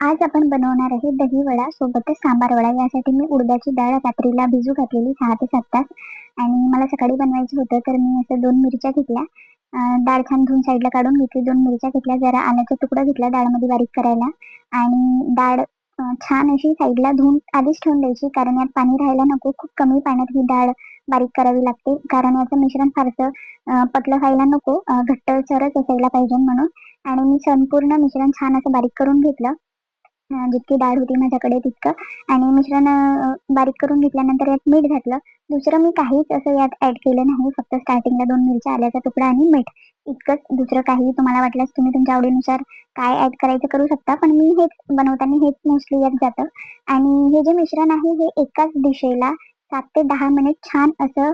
आज आपण बनवणार आहे दही वडा सोबतच सांबार वडा. यासाठी मी उडदाची डाळ रात्रीला भिजू घातलेली सहा ते सात तास. आणि मला सकाळी बनवायचं होतं तर मी असं दोन मिरच्या घेतल्या. डाळ छान धुवून साईडला काढून घेतली. दोन मिरच्या घेतल्या जरा आल्याचा तुकडा घेतला डाळमध्ये बारीक करायला. आणि डाळ छान अशी साईडला धुवून आधीच ठेवून द्यायची कारण यात पाणी राहायला नको. खूप कमी पाण्यात ही डाळ बारीक करावी लागते कारण याचं मिश्रण फारसं पतलं व्हायला नको. घट्ट सरच असायला पाहिजे म्हणून. आणि मी संपूर्ण मिश्रण छान असं बारीक करून घेतलं. जितकी डाळ होती माझ्याकडे तितकं. आणि मिश्रण बारीक करून घेतल्यानंतर यात मीठ घातलं. दुसरं मी काहीच असं यात ऍड केलं नाही. फक्त स्टार्टिंगला दोन मिरच्या आल्याचा तुकडा आणि मीठ. इतकंच दुसरं काही तुम्हाला वाटल्यास तुम्ही तुमच्या आवडीनुसार काय ऍड करायचं करू शकता. पण मी हेच बनवताना हेच मोस्टली यात जातं. आणि हे जे मिश्रण आहे हे एकाच दिशेला सात ते दहा मिनिट छान असं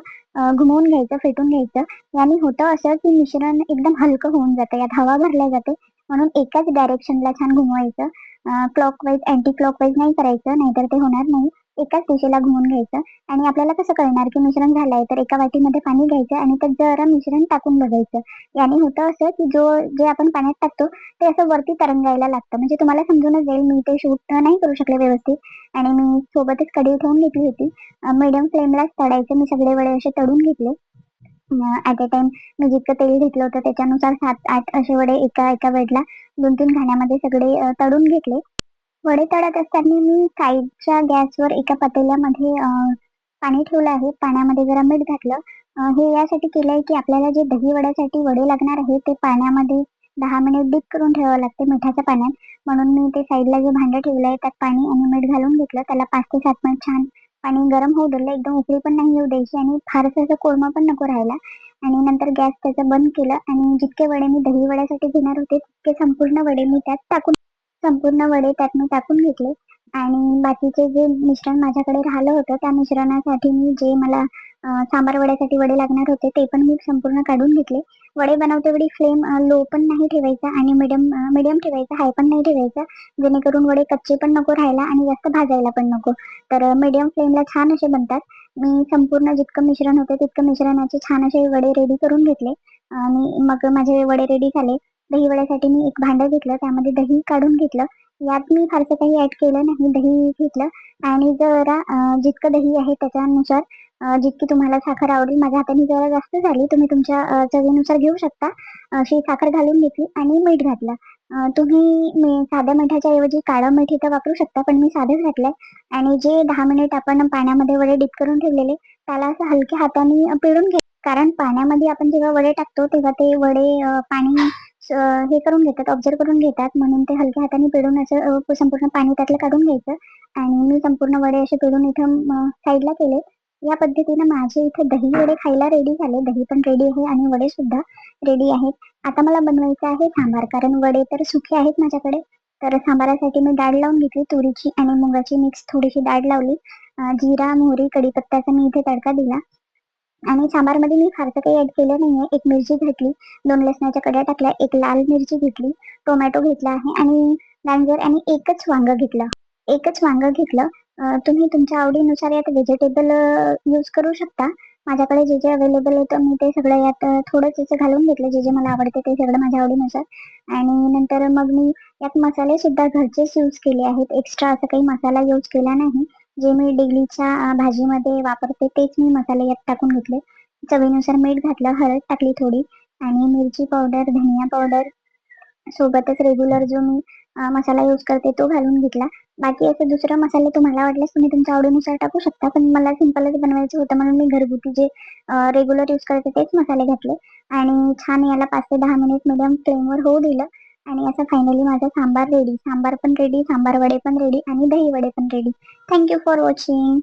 घुमवून घ्यायचं फेटून घ्यायचं. याने होतं असं की मिश्रण एकदम हलकं होऊन जातं. यात हवा भरल्या जाते. म्हणून एकाच डायरेक्शनला छान घुमवायचं. क्लॉकवाईज अँटी क्लॉकवाईज नाही करायचं नाहीतर ते होणार नाही. एकाच दिशेला घुमून घ्यायचं. आणि आपल्याला कसं कळणार की मिश्रण झालंय तर एका वाटीमध्ये पाणी घ्यायचं आणि त्यात जरा मिश्रण टाकून बघायचं. याने होतं असं की जो जे आपण पाण्यात टाकतो ते असं वरती तरंगायला लागतं. म्हणजे तुम्हाला समजूनच जाईल मी ते शूट नाही करू शकले व्यवस्थित. आणि मी सोबतच कढी ठेवून घेतली होती. मीडियम फ्लेमलाच तळायचं. मी सगळे वडे असे तळून घेतले. ऍट अ टाइम मी जितकं तेल घेतलं होतं त्याच्यानुसार सात आठ असे वडे एका एका वेळेला दोन तीन घाण्यामध्ये सगळे तळून घेतले. वडे तळत असताना मी साईडच्या गॅसवर एका पातेल्यामध्ये पाणी ठेवलं आहे. पाण्यामध्ये जरा मीठ घातलं. हे यासाठी केलंय की आपल्याला जे दही वड्यासाठी वडे लागणार आहे ते पाण्यामध्ये दहा मिनिट डीप करून ठेवावं लागते मिठाच्या पाण्यात. म्हणून मी ते साईडला जे भांडं ठेवलं आहे त्यात पाणी आणि मीठ घालून घेतलं. त्याला पाच ते सात मिनिट छान पाणी गरम होऊ दिलं एकदम उकळी पण नाही येऊ द्यायची आणि फारसं असं कोळमा पण नको राहायला. आणि नंतर गॅस त्याचं बंद केलं आणि जितके वडे मी दही वड्यासाठी घेणार होते तितके संपूर्ण वडे मी त्यात टाकून संपूर्ण वडे त्यात मी टाकून घेतले. आणि बाकीचे जे मिश्रण माझ्याकडे राहिलं होतं त्या मिश्रणासाठी मी जे मला सांबार वड्यासाठी वडे लागणार होते ते पण मी संपूर्ण काढून घेतले. वडे बनवते वेळी फ्लेम लो पण नाही ठेवायचा आणि मिडियम मिडियम ठेवायचा हाय पण नाही ठेवायचा. जेणेकरून वडे कच्चे पण नको राहायला आणि जास्त भाजायला पण नको. तर मिडियम फ्लेमला छान असे बनतात. मी संपूर्ण जितकं मिश्रण होतं तितकं मिश्रणाचे छान असे वडे रेडी करून घेतले. आणि मग माझे वडे रेडी झाले. दही वड्यासाठी मी एक भांडं घेतलं त्यामध्ये दही काढून घेतलं. यात मी फारसं काही ऍड केलं नाही दही घेतलं. आणि जरा जितकं दही आहे त्याच्यानुसार जितकी तुम्हाला साखर आवडेल माझ्या हाताने जरा जास्त झाली तुम्ही तुमच्या चवीनुसार घेऊ शकता. अशी साखर घालून घेतली आणि मीठ घातलं. तुम्ही साध्या मिठाच्या ऐवजी काळं मीठ इथं वापरू शकता पण मी साधेच घातलंय. आणि जे दहा मिनिट आपण पाण्यामध्ये वडे डिप करून ठेवलेले त्याला असं हलक्या हाताने पिळून घे. कारण पाण्यामध्ये आपण जेव्हा वडे टाकतो तेव्हा ते वडे पाणी हे करून घेतात ऑब्झर्व करून घेतात. म्हणून ते हलक्या हाताने पिळून असं संपूर्ण पाणी त्यातलं काढून घ्यायचं. आणि मी संपूर्ण वडे असे पिळून इथं साईडला केले. या पद्धतीने माझे इथे दही वडे खायला रेडी झाले. दही पण रेडी आहे आणि वडे सुद्धा रेडी आहेत. आता मला बनवायचं आहे सांबार कारण वडे तर सुखे आहेत माझ्याकडे. तर सांबारासाठी मी डाळ लावून घेतली तुरीची आणि मुगाची मिक्स थोडीशी डाळ लावली. जिरा मोहरी कडीपत्त्याचा मी इथे तडका दिला. आणि सांबारमध्ये मी फारसं काही ऍड केलं नाहीये. एक मिरची घेतली दोन लसणाच्या कड्या टाकल्या एक लाल मिरची घेतली टोमॅटो घेतला आहे आणि गाजर आणि एकच वांग घेतलं. एकच वांग घेतलं तुम्ही तुमच्या आवडीनुसार यात व्हेजिटेबल यूज करू शकता. माझ्याकडे जे जे अवेलेबल होतं मी ते सगळं यात थोडंच असं घालून घेतलं. जे जे मला आवडते ते सगळं माझ्या आवडीनुसार. आणि नंतर मग मी यात मसाले सुद्धा घरचेच यूज केले आहेत. एक्स्ट्रा असं काही मसाला यूज केला नाही. जे मी डेलीच्या भाजीमध्ये वापरते तेच मी मसाले यात टाकून घेतले. चवीनुसार मीठ घातलं हळद टाकली थोडी. आणि मिरची पावडर धनिया पावडर सोबतच रेग्युलर जो मी मसाला यूज करते तो घालून घेतला. बाकी असं दुसरं मसाले तुम्हाला वाटल्यास तुम्ही तुमच्या आवडीनुसार टाकू शकता पण मला सिंपलच बनवायचं होतं म्हणून मी घरगुती जे रेग्युलर यूज करते तेच मसाले घातले. आणि छान याला पाच ते दहा मिनिट मिडियम फ्लेमवर होऊ दिलं. आणि असं फायनली माझा सांबार रेडी सांबार पण रेडी सांबार वडे पण रेडी आणि दही वडे पण रेडी थँक्यू फॉर वॉचिंग